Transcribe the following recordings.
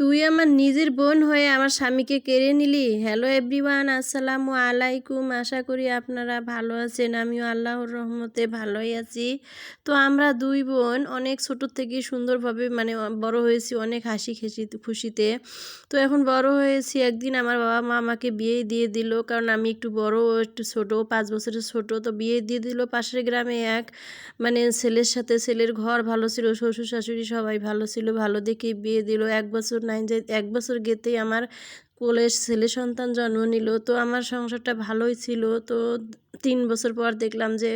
তুই আমার নিজের বোন হয়ে আমার স্বামীকে কেড়ে নিলি? হ্যালো এভরিওয়ান আসসালামু আলাইকুম। আশা করি আপনারা ভালো আছেন। আমিও আল্লাহর রহমতে ভালোই আছি। তো আমরা দুই বোন অনেক ছোট থেকে সুন্দরভাবে মানে বড় হয়েছি, অনেক হাসি খেসি, খুশিতে। তো এখন বড় হয়েছি, একদিন আমার বাবা মা আমাকে বিয়ে দিয়ে দিল, কারণ আমি একটু বড়, একটু ছোট, পাঁচ বছরের ছোট, তো বিয়ে দিয়ে দিল পাশের গ্রামে এক মানে ছেলের সাথে, ছেলের ঘর ভালো ছিল, শ্বশুর শাশুড়ি সবাই ভালো ছিল, ভালো দেখে বিয়ে দিল। এক বছর নাই যে এক বছর গেতেই আমার কোলের ছেলে সন্তান জন্ম নিল। তো আমার সংসারটা ভালোই ছিল। তো তিন বছর পর দেখলাম যে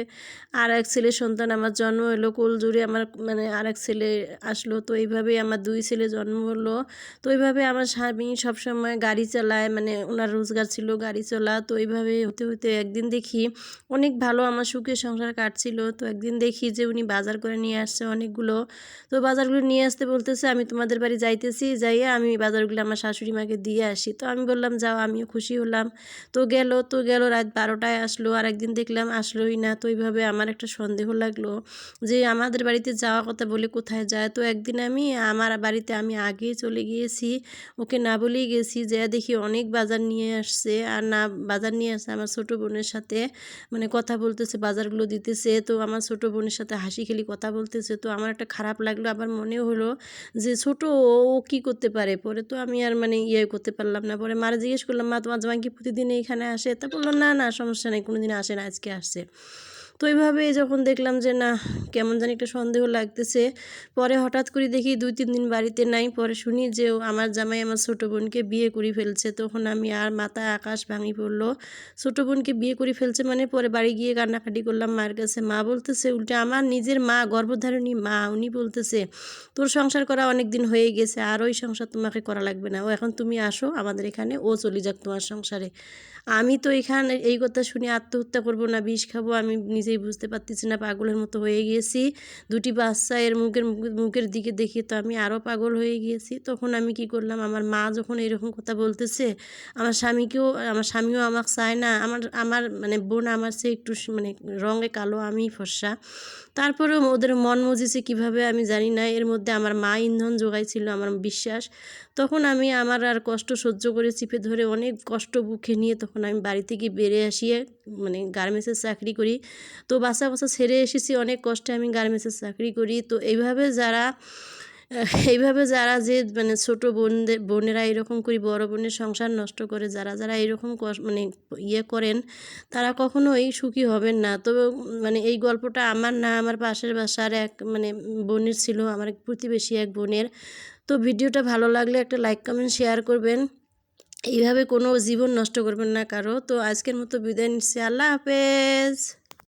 আর এক ছেলে সন্তান আমার জন্ম হলো, কোল জুড়ে আমার মানে আর এক ছেলে আসলো। তো এইভাবেই আমার দুই ছেলে জন্ম হলো। তো এইভাবে আমার স্বামী সবসময় গাড়ি চালায় মানে ওনার রোজগার ছিল গাড়ি চলা। তো এইভাবে হতে হতে একদিন দেখি অনেক ভালো আমার সুখে সংসার কাটছিল। তো একদিন দেখি যে উনি বাজার করে নিয়ে আসছে অনেকগুলো। তো বাজারগুলো নিয়ে আসতে বলতেছে, আমি তোমাদের বাড়ি যাইতেছি, যাইয়ে আমি বাজারগুলো আমার শাশুড়ি মাকে দিয়ে আসি। তো আমি বললাম, যাও, আমিও খুশি হলাম। তো গেল তো গেল, রাত বারোটায় আসলো। আর একদিন দেখলাম আসলোই না। তো এইভাবে আমার একটা সন্দেহ লাগল যে আমাদের বাড়িতে যাওয়া কথা বলে কোথায় যায়? তো একদিন আমি, আমার বাড়িতে আমি আগেই চলে গিয়েছি। ওকে না বলেই গেছি যে দেখি অনেক বাজার নিয়ে আসছে আর না, বাজার নিয়ে আসছে আমার ছোটো বোনের সাথে। মানে কথা বলতেছে, বাজারগুলো দিতেছে। তো আমার ছোটো বোনের সাথে হাসি খেলি কথা বলতেছে। তো আমার একটা খারাপ লাগল, আবার মনে হলো যে ছোট ও কী করতে পারে? পরে তো আমি আর মানে ইয়ে করতে পারলাম না। পরে মারা জিজ্ঞেস করলাম, মা, তোমার জামাই কি প্রতিদিন এইখানে আসে? তা বলল, না না, সমস্যা নেই কোনো দিন আসে আজকে আসছে। তো এইভাবে যখন দেখলাম যে না কেমন জানি একটা সন্দেহ লাগতেছে। পরে হঠাৎ করে দেখি দুই, তিন দিন বাড়িতে নাই। পরে শুনি যে আমার জামাই আমার ছোটো বোনকে বিয়ে করে ফেলছে। তখন আমি আর মাথায় আকাশ ভাঙি পড়ল। ছোটো বোনকে বিয়ে করে ফেলছে মানে পরে বাড়ি গিয়ে কান্নাকাটি করলাম, মার কাছে মা বলতেছে, উল্টে আমার নিজের মা, গর্ভধারণী মা, উনি বলতেছে, তোর সংসার করা অনেক দিন হয়ে গেছে, আর ওই সংসার তোমাকে করা লাগবে না। ও, এখন তুমি আসো, আমাদের এখানে, ও চলে যাক তোমার সংসারে। আমি তো এখানে এই কথা শুনে আত্মহত্যা করব না, বিষ খাব, আমি নিজেই বুঝতে পারতেছি না, পাগলের মতো হয়ে গিয়েছি। দুটি বাচ্চা, এর মুখের মুখের দিকে দেখি তো আমি আরও পাগল হয়ে গিয়েছি। তখন আমি কি করলাম, আমার মা যখন এরকম কথা বলতেছে, আমার স্বামীকেও, আমার স্বামীও আমাকে চায় না, আমার আমার মানে বোন আমার সে একটু মানে রঙে কালো, আমি ফর্সা। তারপরেও ওদের মন মজিছে কীভাবে আমি জানি না, এর মধ্যে আমার মা ইন্ধন যোগাইছিল আমার বিশ্বাস। তখন আমি আমার আর কষ্ট সহ্য করে চিপে ধরে অনেক কষ্ট বুকে নিয়ে তখন আমি বাড়ি থেকে বেড়ে আসিয়ে মানে গার্মেন্টসের চাকরি করি। তো বাসা বাসা ছেড়ে এসেছি, অনেক কষ্টে আমি গার্মেন্টসের চাকরি করি। তো এইভাবে যারা এইভাবে যারা যে মানে ছোট বোনদের বোনেরা এরকম করে, বড় বোনের সংসার নষ্ট করে, যারা যারা এরকম মানে ইয়ে করেন, তারা কখনোই সুখী হবেন না। তবে মানে এই গল্পটা আমার না, আমার পাশের বাসার এক মানে বোনের ছিল, আমার প্রতিবেশী এক বোনের। তো ভিডিওটা ভালো লাগলে একটা লাইক, কমেন্ট, শেয়ার করবেন। এইভাবে কোনো জীবন নষ্ট করবেন না কারও। তো আজকের মতো বিদায় নিচ্ছি। আল্লাহ হাফেজ।